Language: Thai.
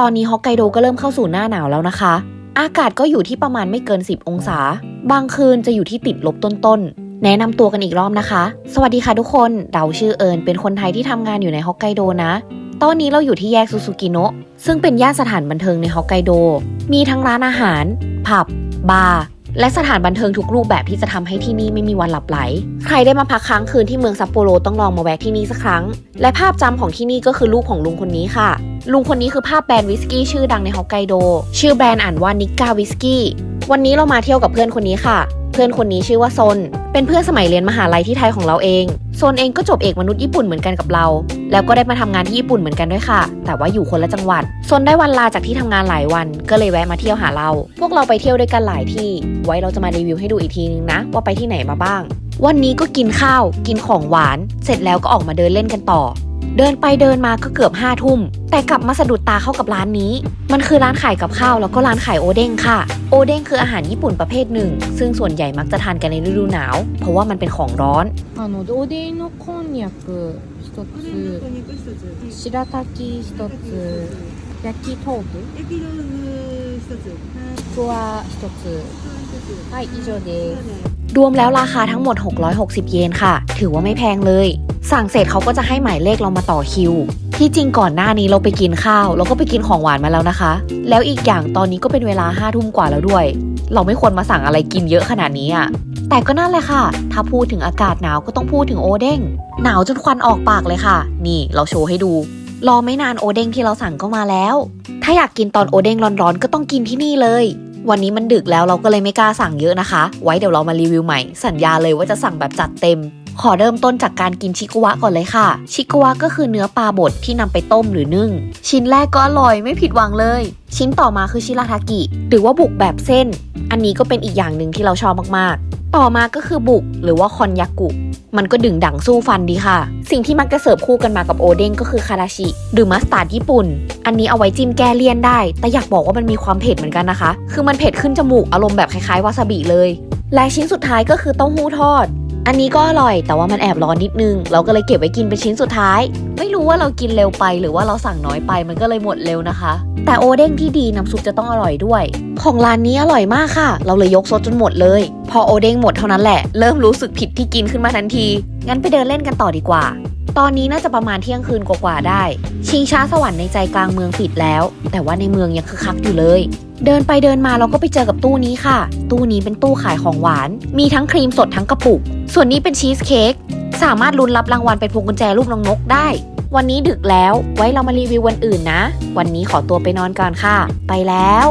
ตอนนี้ฮอกไกโดก็เริ่มเข้าสู่หน้าหนาวแล้วนะคะ อากาศก็อยู่ที่ประมาณไม่เกิน 10 องศา บางคืนจะอยู่ที่ติดลบต้นๆ แนะนำตัวกันอีกรอบนะคะ สวัสดีค่ะทุกคนเราชื่อเอิญเป็นคนไทยที่ทำงานอยู่ในฮอกไกโดนะ ตอนนี้เราอยู่ที่แยกซูซูกิโนะซึ่งเป็นย่านสถานบันเทิงในฮอกไกโด มีทั้งร้านอาหาร ผับ บาร์ และสถานบันเทิงทุกรูปแบบที่จะทำให้ที่นี่ไม่มีวันหลับไหล ใครได้มาพักค้างคืนที่เมืองซัปโปโรต้องลองมาแวะที่นี่สักครั้ง และภาพจำของที่นี่ก็คือรูปของลุงคนนี้ค่ะ ลุงคนนี้คือภาพแบรนด์วิสกี้ชื่อดังในฮอกไกโด ชื่อแบรนด์อ่านว่านิกกาวิสกี้ วันนี้เรามาเที่ยวกับเพื่อนคนนี้ค่ะ เพื่อนคนนี้ชื่อว่าซน เป็นเพื่อนสมัยเรียนมหาลัยที่ไทยของเราเอง โซนเองก็จบเอกมนุษย์ญี่ปุ่นเหมือนกันกับเรา แล้วก็ได้มาทำงานที่ญี่ปุ่นเหมือนกันด้วยค่ะ แต่ว่าอยู่คนละจังหวัด โซนได้วันลาจากที่ทำงานหลายวัน ก็เลยแวะมาเที่ยวหาเรา พวกเราไปเที่ยวด้วยกันหลายที่ ไว้เราจะมารีวิวให้ดูอีกทีนึงนะ ว่าไปที่ไหนมาบ้าง วันนี้ก็กินข้าว กินของหวาน เสร็จแล้วก็ออกมาเดินเล่นกันต่อ เดินไปเดินมาก็เกือบห้าทุ่ม แต่กลับมาสะดุดตาเข้ากับร้านนี้ มันคือร้านขายกับข้าวแล้วก็ร้านขายโอเด้งค่ะ โอเด้งคืออาหารญี่ปุ่นประเภทหนึ่ง ซึ่งส่วนใหญ่มักจะทานกันในฤดูหนาว เพราะว่ามันเป็นของร้อน あのおでんのこんにゃく一つ白滝一つ焼き豆腐焼き豆腐一つ。ちくわ一つはい以上です รวมแล้วราคาทั้งหมด 660 เยนค่ะ ถือว่าไม่แพงเลย สั่งเสร็จเขาก็จะให้หมายเลขเรามาต่อคิว ที่จริงก่อนหน้านี้เราไปกินข้าวแล้วก็ไปกินของหวานมาแล้วนะคะ แล้วอีกอย่างตอนนี้ก็เป็นเวลาห้าทุ่มกว่าแล้วด้วย เราไม่ควรมาสั่งอะไรกินเยอะขนาดนี้อะแต่ก็นั่นแหละค่ะ ถ้าพูดถึงอากาศหนาวก็ต้องพูดถึงโอเด้ง หนาวจนควันออกปากเลยค่ะ นี่เราโชว์ให้ดู รอไม่นานโอเด้งที่เราสั่งก็มาแล้ว ถ้าอยากกินตอนโอเด้งร้อนๆก็ต้องกินที่นี่เลย วันนี้มันดึกแล้วเราก็เลยไม่กล้าสั่งเยอะนะคะ ไว้เดี๋ยวเรามารีวิวใหม่ สัญญาเลยว่าจะสั่งแบบจัดเต็ม ขอเริ่มต้นจากการกินชิกุวะก่อนเลยค่ะ ชิกุวะก็คือเนื้อปลาบดที่นำไปต้มหรือนึ่ง ชิ้นแรกก็อร่อยไม่ผิดหวังเลย ชิ้นต่อมาคือชิราทากิ หรือว่าบุกแบบเส้น อันนี้ก็เป็นอีกอย่างหนึ่งที่เราชอบมากๆ ต่อมาก็คือบุกหรือว่าคอนยากุมันก็ดึงดังสู้ฟันดีค่ะ สิ่งที่มักจะเสิร์ฟคู่กันมากับโอเด้งก็คือคาราชิ หรือมัสตาร์ดญี่ปุ่น อันนี้เอาไว้จิ้มแก้เลี่ยนได้ แต่อยากบอกว่ามันมีความเผ็ดเหมือนกันนะคะ คือมันเผ็ดขึ้นจมูกอารมณ์แบบคล้ายๆวาซาบิเลย และชิ้นสุดท้ายก็คือเต้าหู้ทอด อันนี้ก็อร่อยแต่ว่ามันแอบร้อนนิดนึง เราก็เลยเก็บไว้กินเป็นชิ้นสุดท้าย ไม่รู้ว่าเรากินเร็วไปหรือว่าเราสั่งน้อยไปมันก็เลยหมดเร็วนะคะ แต่โอเด้งที่ดีน้ำซุปจะต้องอร่อยด้วย ของร้านนี้อร่อยมากค่ะ เราเลยยกซดจนหมดเลย พอโอเด้งหมดเท่านั้นแหละ เริ่มรู้สึกผิดที่กินขึ้นมาทันที งั้นไปเดินเล่นกันต่อดีกว่า ตอนนี้น่าจะประมาณเที่ยงคืนกว่าๆได้ ชิงช้าสวรรค์ในใจกลางเมืองปิดแล้ว แต่ว่าในเมืองยังคึกคักอยู่เลย เดินไปเดินมาเราก็ไปเจอกับตู้นี้ค่ะ ตู้นี้เป็นตู้ขายของหวาน มีทั้งครีมสดทั้งกระปุก ส่วนนี้เป็นชีสเค้กสามารถลุ้นรับรางวัลเป็นพวงกุญแจรูปน้องนกได้ วันนี้ดึกแล้วไว้เรามารีวิววันอื่นนะ วันนี้ขอตัวไปนอนก่อนค่ะ ไปแล้ว